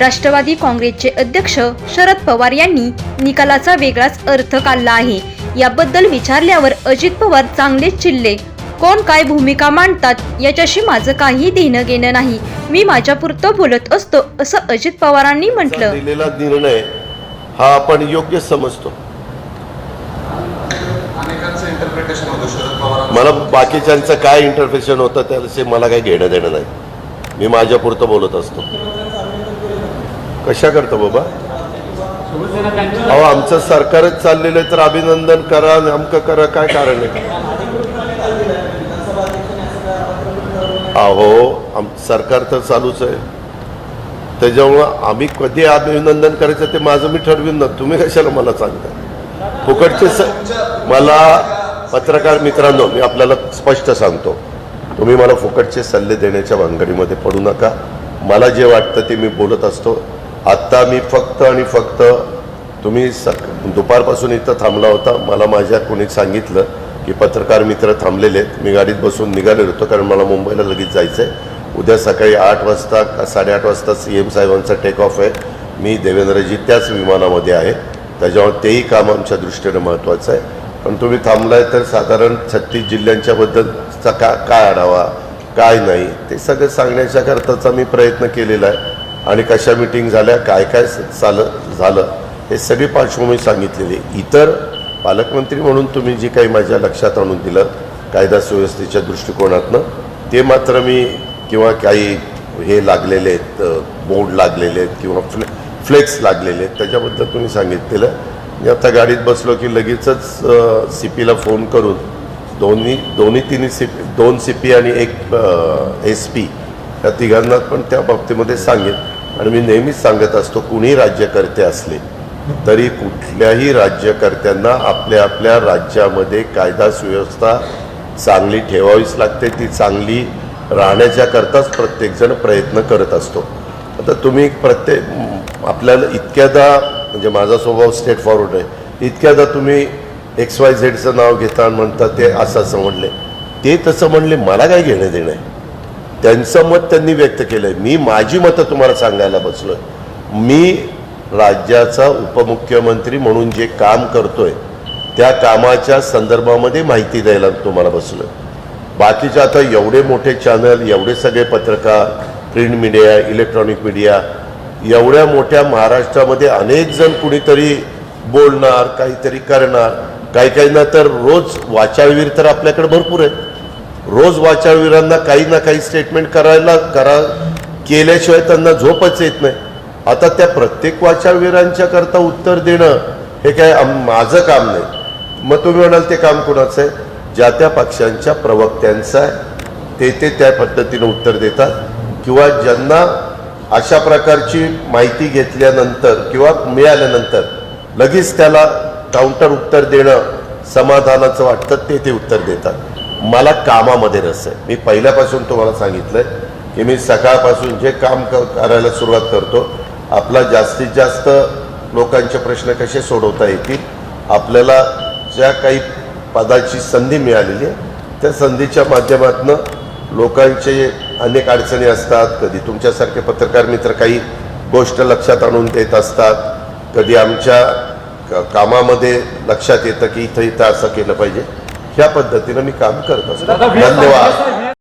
राष्ट्रवादी काँग्रेसचे अध्यक्ष शरद पवार यांनी निकालाचा वेगळाच अर्थ काढला आहे. याबद्दल विचारल्यावर अजित पवार चांगलेच चिल्ले कोण काय भूमिका मांडतात याच्याशी माझं काही देणं घेणं नाही. मी माझ्यापुरतं बोलत असतो असं अजित पवारांनी म्हटलं. दिलेला निर्णय हा आपण योग्य समजतो. अनेकांचं इंटरप्रिटेशन होतं शरद पवार मला बाकीच्यांचं काय इंटरफेशन होतं त्याचे मला काही घेणं देणं नाही. मी माझ्यापुरतं बोलत असतो. कशा करतो बाबा? अहो आमचं सरकारच चाललेलं आहे तर अभिनंदन करा नेमकं करा काय कारण आहे? अहो आम सरकार तर चालूच आहे. त्याच्यामुळं आम्ही कधी अभिनंदन करायचं ते माझं मी ठरवीन ना. तुम्ही कशाला मला सांगता? फुकटचे स मला पत्रकार मित्रांनो मी आपल्याला स्पष्ट सांगतो. तुम्ही मला फुकटचे सल्ले देण्याच्या भानगडीमध्ये पडू नका. मला जे वाटतं ते मी बोलत असतो. आत्ता मी फक्त आणि फक्त तुम्ही सक दुपारपासून इथं थांबला होता. मला माझ्या कोणी सांगितलं की पत्रकार मित्र थांबलेले आहेत. मी गाडीत बसून निघालेलो होतो कारण मला मुंबईला लगेच जायचं आहे उद्या सकाळी आठ वाजता का साडेआठ वाजता सी एम साहेबांचा टेक ऑफ आहे. मी देवेंद्रजी त्याच विमानामध्ये आहे. त्याच्यामुळे तेही काम आमच्या दृष्टीनं महत्त्वाचं आहे. पण तुम्ही थांबलाय तर साधारण छत्तीस जिल्ह्यांच्याबद्दलचा का काय आढावा? काय नाही? ते सगळं सांगण्याच्या करताचा मी प्रयत्न केलेला आहे. आणि कशा मिटिंग झाल्या काय काय चाल झालं हे सगळी पार्श्वभूमी सांगितलेली. इतर पालकमंत्री म्हणून तुम्ही जी काही माझ्या लक्षात आणून दिलं कायदा सुव्यवस्थेच्या दृष्टिकोनातनं ते मात्र मी किंवा काही हे लागलेले आहेत बोर्ड लागलेले आहेत किंवा फ्ले फ्लेक्स लागलेले आहेत त्याच्याबद्दल तुम्ही सांगितलेलं. मी आता गाडीत बसलो की लगेचच सी पीला फोन करून दोन्ही दोन्ही तिन्ही सी पी दोन सी पी आणि एक एस पी या तिघांना पण त्या बाबतीमध्ये सांगेन. आणि मी नेहमीच सांगत असतो कुणी राज्यकर्ते असले तरी कुठल्याही राज्यकर्त्यांना आपल्या आपल्या राज्यामध्ये कायदा सुव्यवस्था चांगली ठेवावीच लागते. ती चांगली राहण्याच्या करताच प्रत्येकजण प्रयत्न करत असतो. आता तुम्ही प्रत्येक आपल्याला इतक्यादा म्हणजे माझा स्वभाव स्टेट फॉरवर्ड आहे. इतक्यादा तुम्ही एक्स वाय झेडचं नाव घेता म्हणता ते असं असं म्हणले. ते तसं म्हणले मला काय घेणं देणं आहे? त्यांचं मत त्यांनी व्यक्त केलं आहे मी माझी मतं तुम्हाला सांगायला बसलो मी राज्याचा उपमुख्यमंत्री म्हणून जे काम करतोय त्या कामाच्या संदर्भामध्ये माहिती द्यायला तुम्हाला बसलो बाकीचे आता एवढे मोठे चॅनल एवढे सगळे पत्रकार प्रिंट मीडिया इलेक्ट्रॉनिक मीडिया एवढ्या मोठ्या महाराष्ट्रामध्ये अनेक जण कुणीतरी बोलणार काहीतरी करणार. काही काहींना तर रोज वाचाळवीर तर आपल्याकडे भरपूर आहेत. रोज वाचाळवीरांना काही ना काही स्टेटमेंट करायला करा केल्याशिवाय त्यांना झोपच येत नाही. आता त्या प्रत्येक वाचाळवीरांच्या करता उत्तर देणं हे काय माझं काम नाही. मग तुम्ही म्हणाल ते काम कोणाचं आहे? ज्या त्या पक्षांच्या प्रवक्त्यांचं आहे. ते ते त्या पद्धतीनं उत्तर देतात. किंवा ज्यांना अशा प्रकारची माहिती घेतल्यानंतर किंवा मिळाल्यानंतर लगेच त्याला काउंटर उत्तर देणं समाधानाचं वाटतं ते ते उत्तर देतात. मला कामामध्ये रस आहे. मी पहिल्यापासून तुम्हाला सांगितलंय की मी सकाळपासून जे काम क- करायला सुरुवात करतो आपला जास्तीत जास्त लोकांचे प्रश्न कसे सोडवता येतील आपल्याला ज्या काही पदाची संधी मिळालेली आहे त्या संधीच्या माध्यमातून लोकांचे अनेक अडचणी असतात. कधी तुमच्यासारखे पत्रकार मित्र काही गोष्ट लक्षात आणून देत असतात. कधी आमच्या कामामध्ये लक्षात येतं की इथं इथं असं केलं पाहिजे. ह्या पद्धतीनं मी काम करत असतो. धन्यवाद.